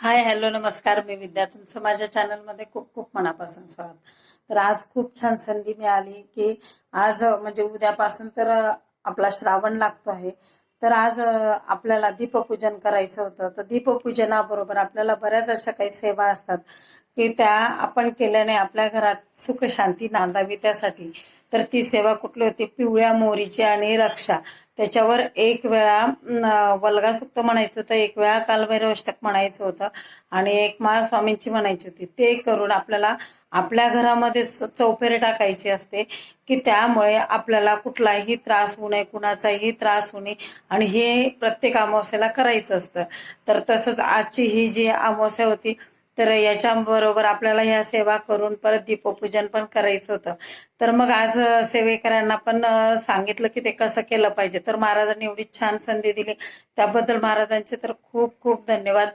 Hi hello नमस्कार. मी विद्या. तुमचं माझ्या चॅनलमध्ये खूप खूप मनापासून स्वागत. तर आज खूप छान संधी मिळाली की आज म्हणजे उद्यापासून तर आपला श्रावण लागतो आहे. तर आज आपल्याला दीपपूजन करायचं होतं. तर दीपपूजनाबरोबर आपल्याला बऱ्याच अशा काही सेवा असतात की त्या आपण केल्याने आपल्या घरात सुख शांती नांदावी त्यासाठी. तर ती सेवा कुठली होती? पिवळ्या मोरीची आणि रक्षा. त्याच्यावर एक वेळा वल्गासुक्त म्हणायचं होतं एक वेळा कालभैरवष्टक म्हणायचं होतं आणि एक महास्वामींची म्हणायची होती. ते करून आपल्याला आपल्या घरामध्ये स- चौफेरे टाकायची असते की त्यामुळे आपल्याला कुठलाही त्रास होऊ नये कुणाचाही त्रास होऊ नये आणि हे प्रत्येक अमावस्याला करायचं असतं. तर तसंच आजची ही जी अमावस्या होती तर याच्याबरोबर आपल्याला ह्या सेवा करून परत दीपपूजन पण करायचं होतं. तर मग आज सेवेकरांना पण सांगितलं की ते कसं केलं पाहिजे. तर महाराजांनी एवढी छान संधी दिली. त्याबद्दल महाराजांचे तर खूप खूप धन्यवाद.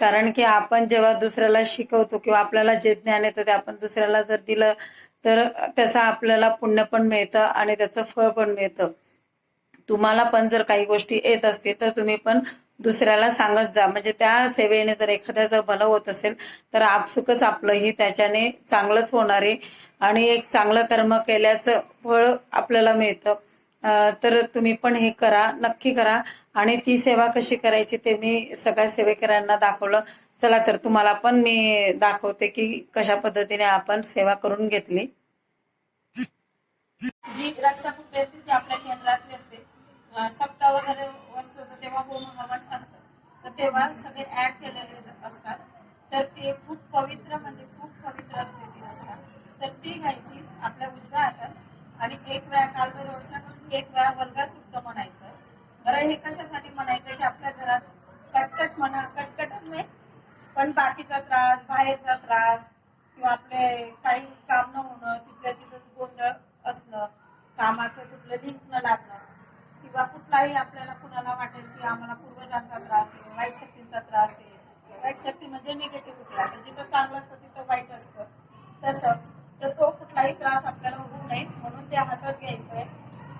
कारण की आपण जेव्हा दुसऱ्याला शिकवतो किंवा आपल्याला जे ज्ञान येतं ते आपण दुसऱ्याला जर दिलं तर त्याचा आपल्याला पुण्य पण मिळतं आणि त्याचं फळ पण मिळतं. तुम्हाला पण जर काही गोष्टी येत असतील तर तुम्ही पण दुसऱ्याला सांगत जा. म्हणजे त्या सेवेने जर एखाद्याचं भलं होत असेल तर आपसुकच आपलंही त्याच्याने चांगलंच होणार आहे. आणि एक चांगलं कर्म केल्याचं फळ आपल्याला मिळतं. तर तुम्ही पण हे करा नक्की करा. आणि ती सेवा कशी करायची ते मी सगळ्या सेवेकऱ्यांना दाखवलं. चला तर तुम्हाला पण मी दाखवते की कशा पद्धतीने आपण सेवा करून घेतली. जी रक्षा कुठली असते ती आपल्या केंद्रातली असते. सप्ताह वगैरे असतो तर तेव्हा होम हवन असतं तर तेव्हा सगळे ऍड केलेले असतात. तर ते खूप पवित्र म्हणजे खूप पवित्र असते ती रक्षा तर ती घ्यायची आपल्या उजव्या हातात आणि एक वेळा कालभैरव करून एक वेळा वर्गा सुद्धा म्हणायचं. बरं हे कशासाठी म्हणायचं? की आपल्या घरात कटकट म्हणा कटकटच नाही. पण बाकीचा त्रास बाहेरचा त्रास किंवा आपले काही काम न होणं तिथल्या तिथं गोंधळ असणं कामाचं कुठलं लिंक न लागणं किंवा कुठलाही आपल्याला कुणाला वाटेल की आम्हाला पूर्वजांचा त्रास आहे वाईट शक्तींचा त्रास आहे. वाईट शक्ती म्हणजे निगेटिव्हिटी आहे. जिथं चांगलं असतं तिथं वाईट असतं. तसं. तर तो कुठलाही त्रास आपल्याला होऊ नये म्हणून ते हातात घ्यायचंय.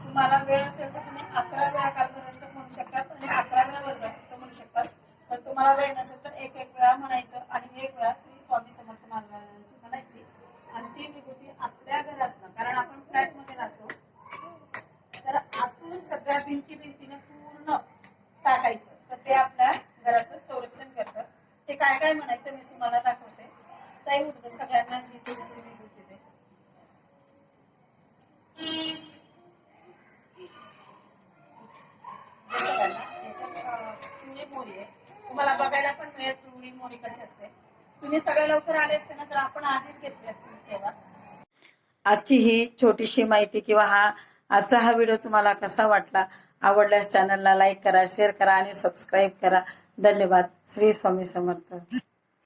तुम्हाला वेळ असेल तर तुम्ही अकरा वेळा कालभराष्टक म्हणू शकतात आणि अकरा वेळा वर्गस्त म्हणू शकतात पण तुम्हाला वेळ नसेल तर एक एक वेळा म्हणायचं आणि एक वेळा श्री स्वामी समर्थ महाराजांची म्हणायची. आणि ती विभूती आपल्या घरातनं कारण आपण फ्लॅटमध्ये राहतो. तर सगळ्या भिंती भिंतीने पूर्ण टाकायचं. तर ते आपल्या घराचं संरक्षण करतं. ते काय काय म्हणायचं मी तुम्हाला दाखवते. ताई उठतं सगळ्यांना भिंती भिंती भिंती मोरी आहे. तुम्हाला बघायला पण मिळेल तुम्ही मोरी कशी असते. तुम्ही सगळ्या लवकर आले असते ना तर आपण आधीच घेतली असते सेवा. आजची ही छोटीशी माहिती किंवा हा आजचा हा व्हिडिओ तुम्हाला कसा वाटला आवडल्यास चॅनलला लाईक करा शेअर करा आणि सबस्क्राईब करा. धन्यवाद. श्री स्वामी समर्थ.